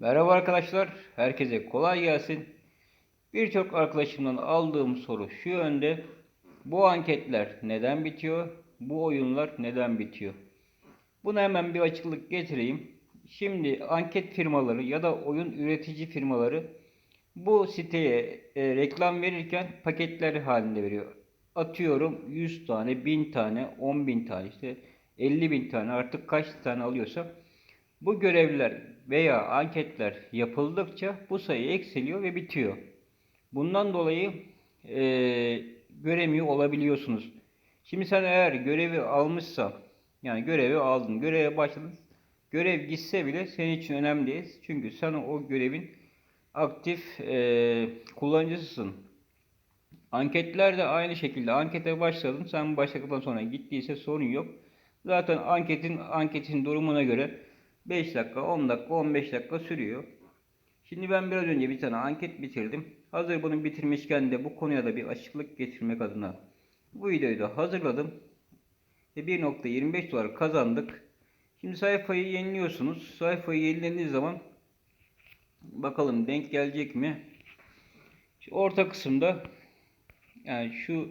Merhaba arkadaşlar, herkese kolay gelsin. Birçok arkadaşımdan aldığım soru şu yönde. Bu anketler neden bitiyor? Bu oyunlar neden bitiyor? Buna hemen bir açıklık getireyim. Şimdi anket firmaları ya da oyun üretici firmaları bu siteye e, reklam verirken paketler halinde veriyor. Atıyorum 100 tane, 1000 tane, 10 bin tane işte 50 bin tane artık kaç tane alıyorsa bu görevler veya anketler yapıldıkça bu sayı eksiliyor ve bitiyor. Bundan dolayı e, göremiyor olabiliyorsunuz. Şimdi sen eğer görevi almışsan, yani görevi aldın, göreve başladın, görev gitse bile senin için önemli değil. Çünkü sen o görevin aktif e, kullanıcısısın. Anketler de aynı şekilde. Ankete başladın, sen başladıktan sonra gittiyse sorun yok. Zaten anketin anketin durumuna göre 5 dakika, 10 dakika, 15 dakika sürüyor. Şimdi ben biraz önce bir tane anket bitirdim. Hazır bunu bitirmişken de bu konuya da bir açıklık getirmek adına bu videoyu da hazırladım. Ve 1.25 dolar kazandık. Şimdi sayfayı yeniliyorsunuz. Sayfayı yenilediğiniz zaman bakalım denk gelecek mi? Şu orta kısımda yani şu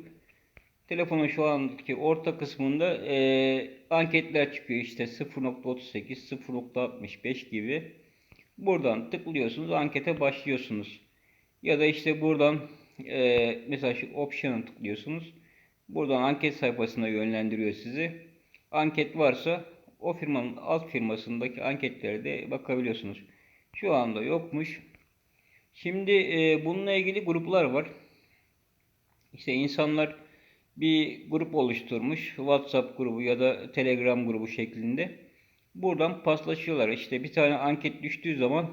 telefonun şu andaki orta kısmında e, anketler çıkıyor işte 0.38, 0.65 gibi. Buradan tıklıyorsunuz, ankete başlıyorsunuz. Ya da işte buradan e, mesela şu option'a tıklıyorsunuz. Buradan anket sayfasına yönlendiriyor sizi. Anket varsa o firmanın alt firmasındaki anketlere de bakabiliyorsunuz. Şu anda yokmuş. Şimdi e, bununla ilgili gruplar var. İşte insanlar bir grup oluşturmuş. WhatsApp grubu ya da Telegram grubu şeklinde. Buradan paslaşıyorlar. İşte bir tane anket düştüğü zaman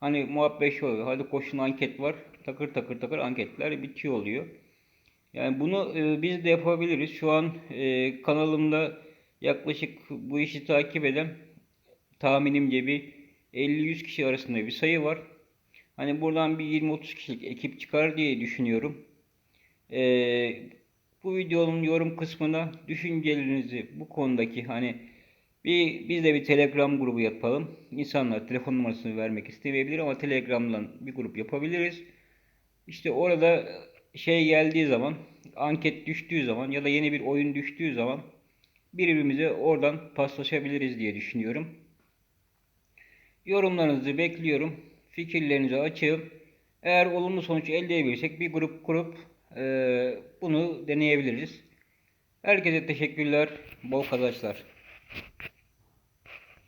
hani muhabbet oluyor. Hadi koşun anket var. Takır takır takır anketler bitiyor oluyor. Yani bunu e, biz de yapabiliriz. Şu an e, kanalımda yaklaşık bu işi takip eden tahminimce bir 50-100 kişi arasında bir sayı var. Hani buradan bir 20-30 kişilik ekip çıkar diye düşünüyorum. Ee, bu videonun yorum kısmına düşüncelerinizi bu konudaki hani bir biz de bir Telegram grubu yapalım. İnsanlar telefon numarasını vermek istemeyebilir ama Telegram'dan bir grup yapabiliriz. İşte orada şey geldiği zaman, anket düştüğü zaman ya da yeni bir oyun düştüğü zaman birbirimize oradan paslaşabiliriz diye düşünüyorum. Yorumlarınızı bekliyorum. Fikirlerinizi açığım. Eğer olumlu sonuç elde edebilirsek bir grup kurup e, bunu deneyebiliriz. Herkese teşekkürler. Bol kazançlar.